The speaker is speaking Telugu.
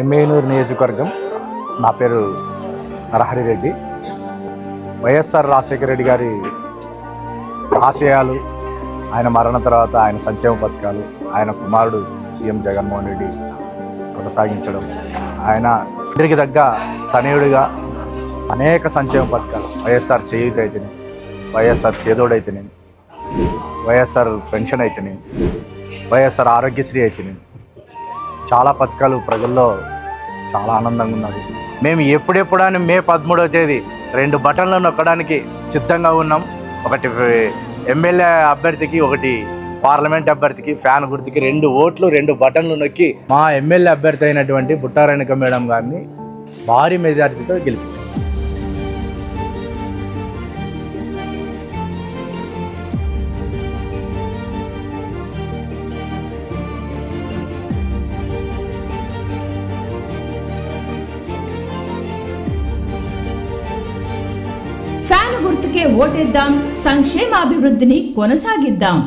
ఎమ్మెనూరు నియోజకవర్గం. నా పేరు నరహరి రెడ్డి. వైఎస్ఆర్ రాజశేఖర రెడ్డి గారి ఆశయాలు ఆయన మరణ తర్వాత ఆయన సంక్షేమ పథకాలు ఆయన కుమారుడు సీఎం జగన్మోహన్ రెడ్డి కొనసాగించడం ఆయన ఇంటికి తగ్గ తనయుడిగా అనేక సంక్షేమ పథకాలు వైఎస్ఆర్ చేయూత అయితేనే వైఎస్ఆర్ చేదోడైతేనే వైఎస్ఆర్ పెన్షన్ అయితేనే వైఎస్ఆర్ ఆరోగ్యశ్రీ అయితేనే చాలా పథకాలు ప్రజల్లో చాలా ఆనందంగా ఉన్నారు మేము ఎప్పుడెప్పుడని మే పదమూడవ తేదీ రెండు బటన్లు నొక్కడానికి సిద్ధంగా ఉన్నాం. ఒకటి ఎమ్మెల్యే అభ్యర్థికి ఒకటి పార్లమెంట్ అభ్యర్థికి ఫ్యాన్ గుర్తుకి రెండు ఓట్లు రెండు బటన్లు నొక్కి మా ఎమ్మెల్యే అభ్యర్థి అయినటువంటి బుట్టారేణిక మేడం గారిని భారీ మెజార్టీతో గెలిపించాం. ఫ్యాన్ గుర్తుకే ఓటేద్దాం సంక్షేమాభివృద్ధిని కొనసాగిద్దాం.